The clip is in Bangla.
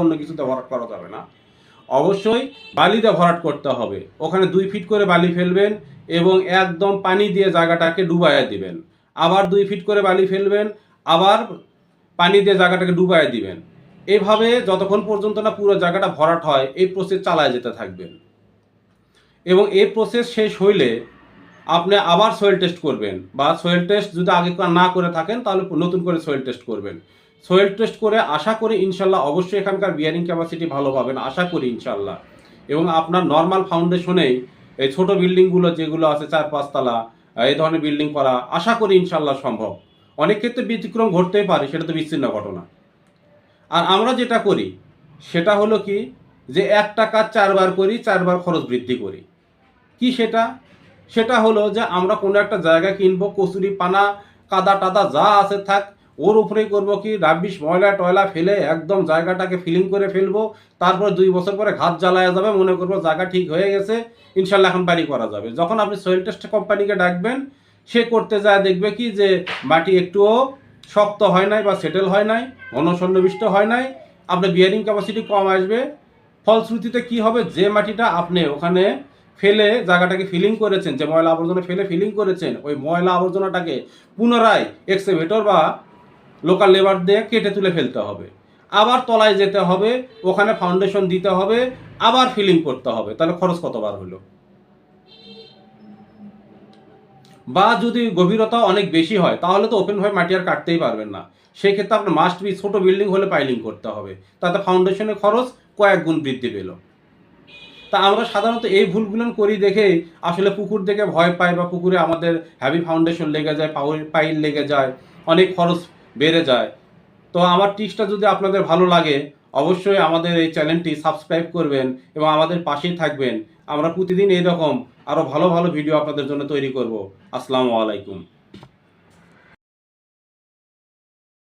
অন্য কিছুতে ভরাট করা যাবে না। অবশ্যই বালিতে ভরাট করতে হবে। ওখানে দুই ফিট করে বালি ফেলবেন এবং একদম পানি দিয়ে জায়গাটাকে ডুবাইয়া দিবেন। আবার দুই ফিট করে বালি ফেলবেন, আবার পানি দিয়ে জায়গাটাকে ডুবাইয়া দিবেন। এইভাবে যতক্ষণ পর্যন্ত না পুরো জায়গাটা ভরাট হয়, এই প্রসেস চালায় যেতে থাকবেন। এবং এই প্রসেস শেষ হইলে আপনি আবার সয়েল টেস্ট করবেন বা সয়েল টেস্ট যদি আগে না করে থাকেন, তাহলে নতুন করে সয়েল টেস্ট করবেন। সয়েল টেস্ট করে আশা করি ইনশাল্লাহ অবশ্যই এখানকার বিয়ারিং ক্যাপাসিটি ভালো পাবেন, আশা করি ইনশাল্লাহ। এবং আপনার নর্মাল ফাউন্ডেশনেই এই ছোট বিল্ডিংগুলো যেগুলো আছে চার পাঁচতলা এই ধরনের বিল্ডিং করা, আশা করি ইনশাল্লাহ সম্ভব। অনেক ক্ষেত্রে ব্যতিক্রম ঘটতেই পারে, সেটা তো বিচ্ছিন্ন ঘটনা। আর আমরা যেটা করি, সেটা হলো কি, যে একটা কাজ চারবার করি, চারবার খরচ বৃদ্ধি করি। কি সেটা? সেটা হলো যে আমরা কোনো একটা জায়গা কিনবো, কচুরি, পানা কাদা টাদা যা আছে থাক ওর উপরেই করব কি, রাব্বিশ ময়লা টয়লা ফেলে একদম জায়গাটাকে ফিলিং করে ফেলব, তারপর দুই বছর পরে ঘাত জ্বালায়া যাবে, মনে করব জায়গা ঠিক হয়ে গেছে, ইনশাল্লাহ এখন বাড়ি করা যাবে। যখন আপনি সয়েল টেস্ট কোম্পানিকে ডাকবেন, সে করতে যায় দেখবে কি যে মাটি একটুও শক্ত হয় নাই বা সেটেল হয় নাই, ঘনসন্নিবিষ্ট হয় নাই, আপনার বিয়ারিং ক্যাপাসিটি কম আসবে। ফলশ্রুতিতে কি হবে? যে মাটিটা আপনি ওখানে ফেলে জায়গাটাকে ফিলিং করেছেন, যে ময়লা আবর্জনা ফেলে ফিলিং করেছেন, ওই ময়লা আবর্জনাটাকে পুনরায় এক্সেভেটর বা লোকাল লেবার দিয়ে কেটে তুলে ফেলতে হবে। আবার তলায় যেতে হবে, ওখানে ফাউন্ডেশন দিতে হবে, আবার ফিলিং করতে হবে। তাহলে খরচ কতবার হলো? বা যদি গভীরতা অনেক বেশি হয়, তাহলে তো ওপেন হয়ে মাটি আর কাটতেই পারবেন না। সেক্ষেত্রে আপনার মাস্ট বি ছোট বিল্ডিং হলে পাইলিং করতে হবে। তাতে ফাউন্ডেশনের খরচ কয়েক গুণ বৃদ্ধি পেল। তা আমরা সাধারণত এই ভুলগুলো করি দেখে আসলে পুকুর দেখে ভয় পাই বা পুকুরে আমাদের হ্যাভি ফাউন্ডেশন লেগে যায় পাইল লেগে যায়, অনেক খরচ বেড়ে যায়। তো আমার টিপসটা যদি আপনাদের ভালো লাগে, অবশ্যই আমাদের এই চ্যানেলটি সাবস্ক্রাইব করবেন এবং আমাদের পাশেই থাকবেন। আমরা প্রতিদিন এইরকম আরও ভালো ভালো ভিডিও আপনাদের জন্য তৈরি করব। আসসালামু আলাইকুম।